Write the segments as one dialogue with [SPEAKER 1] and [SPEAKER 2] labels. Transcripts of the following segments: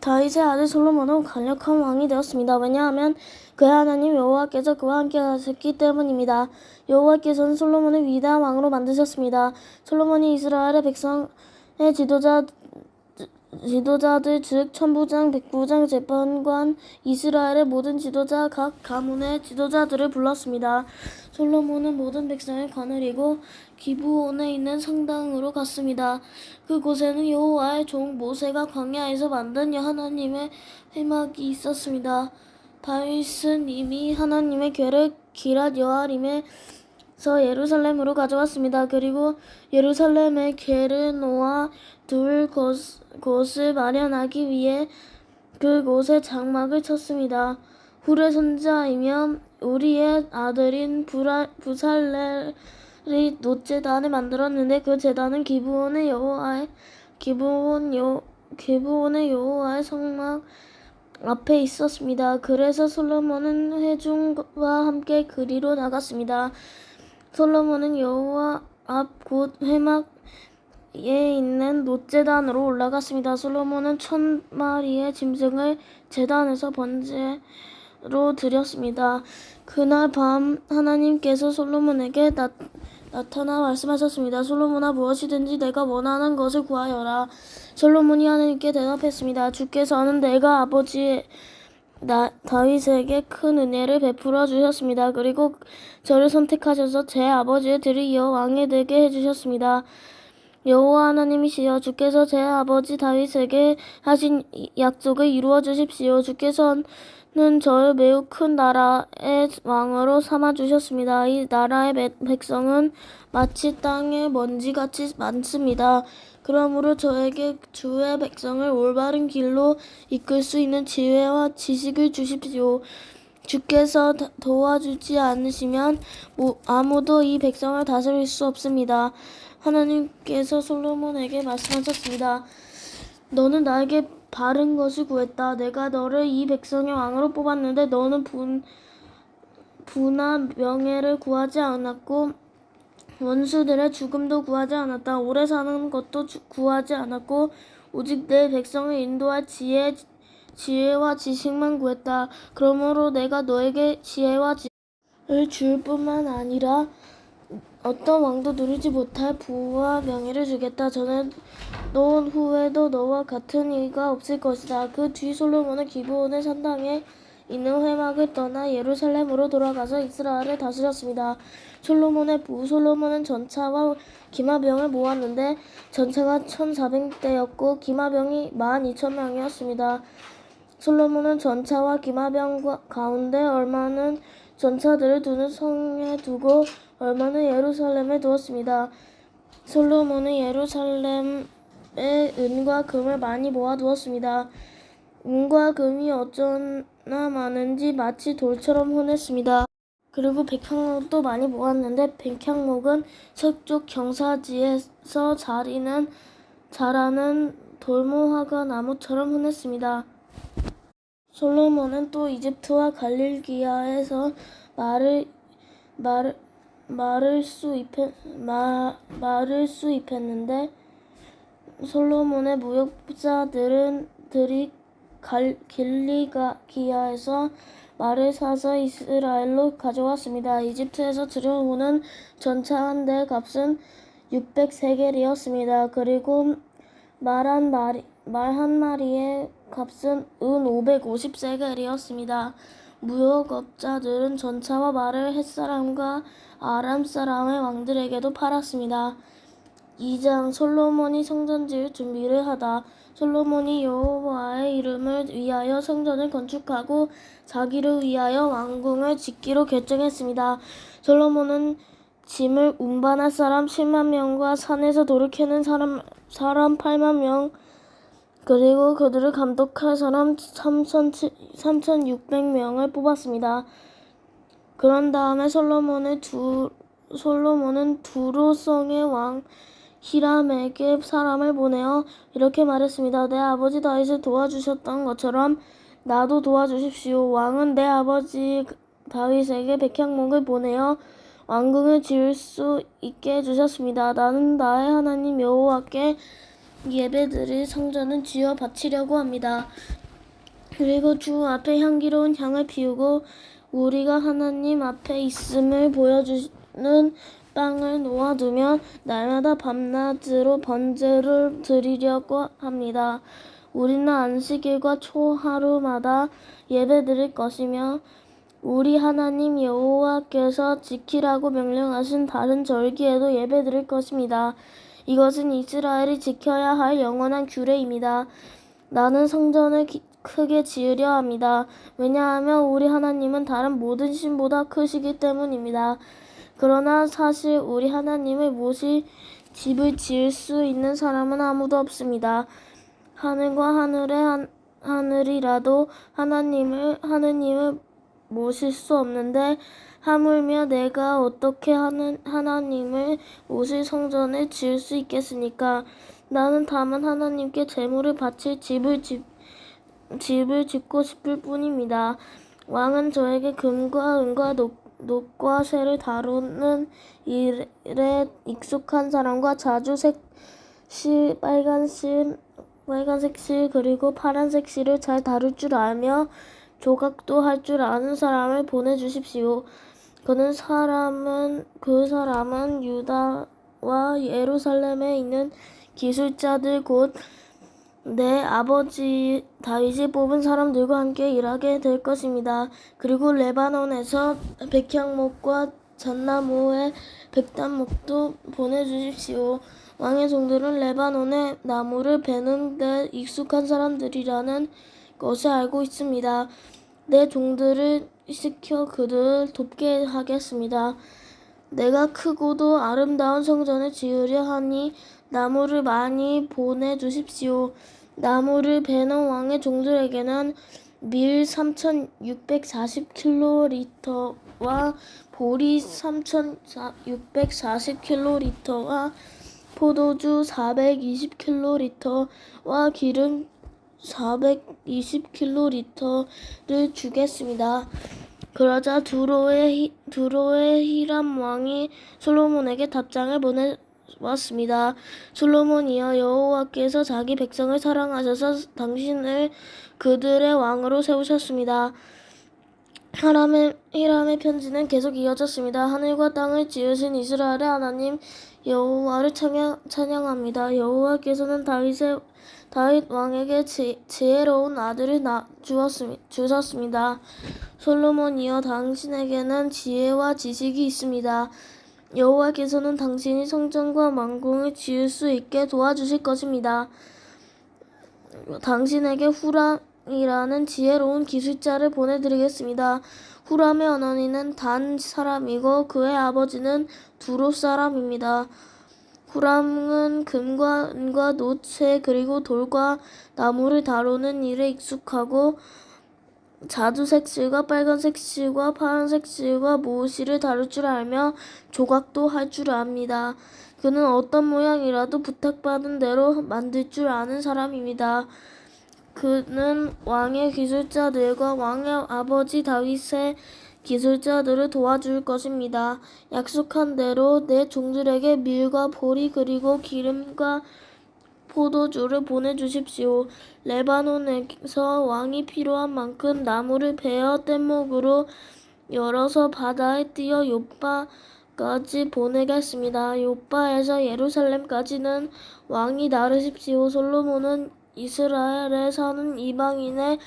[SPEAKER 1] 다윗의 아들 솔로몬은 강력한 왕이 되었습니다. 왜냐하면 그의 하나님 여호와께서 그와 함께 하셨기 때문입니다. 여호와께서는 솔로몬을 위대한 왕으로 만드셨습니다. 솔로몬이 이스라엘의 백성의 지도자 지도자들 즉 천부장, 백부장, 재판관, 이스라엘의 모든 지도자 각 가문의 지도자들을 불렀습니다. 솔로몬은 모든 백성을 거느리고 기브온에 있는 성당으로 갔습니다. 그곳에는 여호와의 종 모세가 광야에서 만든 하나님의 회막이 있었습니다. 다윗은 이미 하나님의 궤를 기랏 여아림에 서 예루살렘으로 가져왔습니다. 그리고 예루살렘의 놓아 둘 곳, 곳을 마련하기 위해 그곳에 장막을 쳤습니다. 후레 선자이며 우리의 아들인 부라, 부살렐이 노제단을 만들었는데 그 제단은 기브온의 여호와의 기브온 여 기브온의 여호와의 성막 앞에 있었습니다. 그래서 솔로몬은 회중과 함께 그리로 나갔습니다. 솔로몬은 여호와 앞 곧 회막 에 있는 놋제단으로 올라갔습니다. 솔로몬은 천 마리의 짐승을 제단에서 번제로 드렸습니다. 그날 밤 하나님께서 솔로몬에게 나, 나타나 말씀하셨습니다. 솔로몬아 무엇이든지 내가 원하는 것을 구하여라. 솔로몬이 하나님께 대답했습니다. 주께서는 내가 아버지 나, 다윗에게 큰 은혜를 베풀어 주셨습니다. 그리고 저를 선택하셔서 제 아버지의 들을 이어 왕이 되게 해주셨습니다. 여호와 하나님이시여 주께서 제 아버지 다윗에게 하신 약속을 이루어 주십시오. 주께서는 저를 매우 큰 나라의 왕으로 삼아 주셨습니다. 이 나라의 백성은 마치 땅의 먼지같이 많습니다. 그러므로 저에게 주의 백성을 올바른 길로 이끌 수 있는 지혜와 지식을 주십시오. 주께서 도와주지 않으시면 아무도 이 백성을 다스릴 수 없습니다. 하나님께서 솔로몬에게 말씀하셨습니다. 너는 나에게 바른 것을 구했다. 내가 너를 이 백성의 왕으로 뽑았는데 너는 분, 부나 명예를 구하지 않았고 원수들의 죽음도 구하지 않았다. 오래 사는 것도 구하지 않았고 오직 내 백성을 인도할 지혜, 지혜와 지식만 구했다. 그러므로 내가 너에게 지혜와 지식을 줄 뿐만 아니라 어떤 왕도 누리지 못할 부와 명예를 주겠다. 저는 너 후에도 너와 같은 이가 없을 것이다. 그 뒤 솔로몬은 기브온의 산당에 있는 회막을 떠나 예루살렘으로 돌아가서 이스라엘을 다스렸습니다. 솔로몬의 부 솔로몬은 전차와 기마병을 모았는데 전차가 1400대였고 기마병이 12,000명이었습니다. 솔로몬은 전차와 기마병 가운데 얼마는 전차들을 두는 성에 두고 얼마는 예루살렘에 두었습니다. 솔로몬은 예루살렘에 은과 금을 많이 모아 두었습니다. 은과 금이 어쩌나 많은지 마치 돌처럼 흔했습니다. 그리고 백향목도 많이 모았는데 백향목은 서쪽 경사지에서 자리는 자라는 돌무화과 나무처럼 흔했습니다. 솔로몬은 또 이집트와 갈릴기아에서 말을 말 말을 수입했 마, 말을 수 입했는데 솔로몬의 무역자들은 들이 갈, 길리기아에서 말을 사서 이스라엘로 가져왔습니다. 이집트에서 들여오는 전차 한 대 값은 600세겔이었습니다. 그리고 말한 마리 말 한 마리의 값은 은 550세겔이었습니다. 무역업자들은 전차와 말을 햇사람과 아람 사람의 왕들에게도 팔았습니다. 2장 솔로몬이 성전 지을 준비를 하다. 솔로몬이 여호와의 이름을 위하여 성전을 건축하고 자기를 위하여 왕궁을 짓기로 결정했습니다. 솔로몬은 짐을 운반할 사람 10만 명과 산에서 돌을 캐는 사람 사람 8만 명 그리고 그들을 감독할 사람 3,600명을 뽑았습니다. 그런 다음에 솔로몬의 두 솔로몬은 두로성의 왕 히람에게 사람을 보내어 이렇게 말했습니다. 내 아버지 다윗을 도와주셨던 것처럼 나도 도와주십시오. 왕은 내 아버지 다윗에게 백향목을 보내어 왕궁을 지을 수 있게 해주셨습니다. 나는 나의 하나님 여호와께 예배드릴 성전은 지어 바치려고 합니다. 그리고 주 앞에 향기로운 향을 피우고 우리가 하나님 앞에 있음을 보여주는 빵을 놓아두면 날마다 밤낮으로 번제를 드리려고 합니다. 우리는 안식일과 초하루마다 예배 드릴 것이며 우리 하나님 여호와께서 지키라고 명령하신 다른 절기에도 예배 드릴 것입니다. 이것은 이스라엘이 지켜야 할 영원한 규례입니다. 나는 성전을 기- 크게 지으려 합니다. 왜냐하면 우리 하나님은 다른 모든 신보다 크시기 때문입니다. 그러나 사실 우리 하나님을 모실 집을 지을 수 있는 사람은 아무도 없습니다. 하늘과 하늘의 한, 하늘이라도 하나님을 하느님을 모실 수 없는데 하물며 내가 어떻게 하는 하나님을 모실 성전을 지을 수 있겠습니까? 나는 다만 하나님께 제물을 바칠 집을 집, 집을 짓고 싶을 뿐입니다. 왕은 저에게 금과 은과 녹, 녹과 쇠를 다루는 일에 익숙한 사람과 자주 색 실, 빨간 실, 빨간색 실 그리고 파란색 실을 잘 다룰 줄 알며 조각도 할 줄 아는 사람을 보내주십시오. 그는 사람은 그 사람은 유다와 예루살렘에 있는 기술자들 곧 내 아버지 다윗이 뽑은 사람들과 함께 일하게 될 것입니다. 그리고 레바논에서 백향목과 잣나무의 백단목도 보내주십시오. 왕의 종들은 레바논의 나무를 베는 데 익숙한 사람들이라는 것을 알고 있습니다. 내 종들을 시켜 그들을 돕게 하겠습니다. 내가 크고도 아름다운 성전을 지으려 하니 나무를 많이 보내주십시오. 나무를 베는 왕의 종들에게는 밀 3,640킬로리터와 보리 3,640킬로리터와 포도주 420킬로리터와 기름 420킬로리터를 주겠습니다. 그러자 두로의 히- 두로의 히람 왕이 솔로몬에게 답장을 보내 왔습니다. 솔로몬이여 여호와께서 자기 백성을 사랑하셔서 당신을 그들의 왕으로 세우셨습니다. 히람의, 히람의 편지는 계속 이어졌습니다. 하늘과 땅을 지으신 이스라엘의 하나님 여호와를 찬양, 찬양합니다. 여호와께서는 다윗의 다윗 왕에게 지, 지혜로운 아들을 나, 주었습, 주셨습니다. 솔로몬이여 당신에게는 지혜와 지식이 있습니다. 여호와께서는 당신이 성전과 왕궁을 지을 수 있게 도와주실 것입니다. 당신에게 후람이라는 지혜로운 기술자를 보내드리겠습니다. 후람의 어머니는 단 사람이고 그의 아버지는 두로 사람입니다. 후람은 금과 은과 노쇠 그리고 돌과 나무를 다루는 일에 익숙하고 자주색 실과 빨간색 실과 파란색 실과 모실을 다룰 줄 알며 조각도 할 줄 압니다. 그는 어떤 모양이라도 부탁받은 대로 만들 줄 아는 사람입니다. 그는 왕의 기술자들과 왕의 아버지 다윗의 기술자들을 도와줄 것입니다. 약속한 대로 내 종들에게 밀과 보리 그리고 기름과 포도주를 보내주십시오. 레바논에서 왕이 필요한 만큼 나무를 베어 뗏목으로 열어서 바다에 띄어 요바까지 보내겠습니다. 요바에서 예루살렘까지는 왕이 나르십시오. 솔로몬은 이스라엘에 사는 이방인의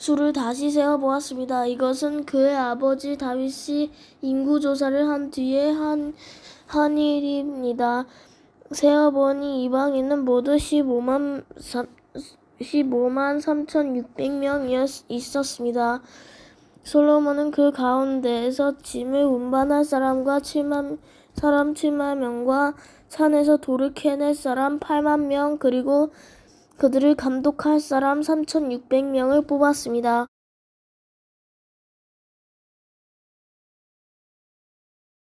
[SPEAKER 1] 수를 다시 세어 보았습니다. 이것은 그의 아버지 다윗이 인구 조사를 한 뒤에 한, 한 일입니다. 세어 보니 이방인은 모두 15만 15만 3,600명이 있었습니다. 솔로몬은 그 가운데에서 짐을 운반할 사람과 7만 사람 7만 명과 산에서 돌을 캐낼 사람 8만 명 그리고 그들을 감독할 사람 3,600명을 뽑았습니다.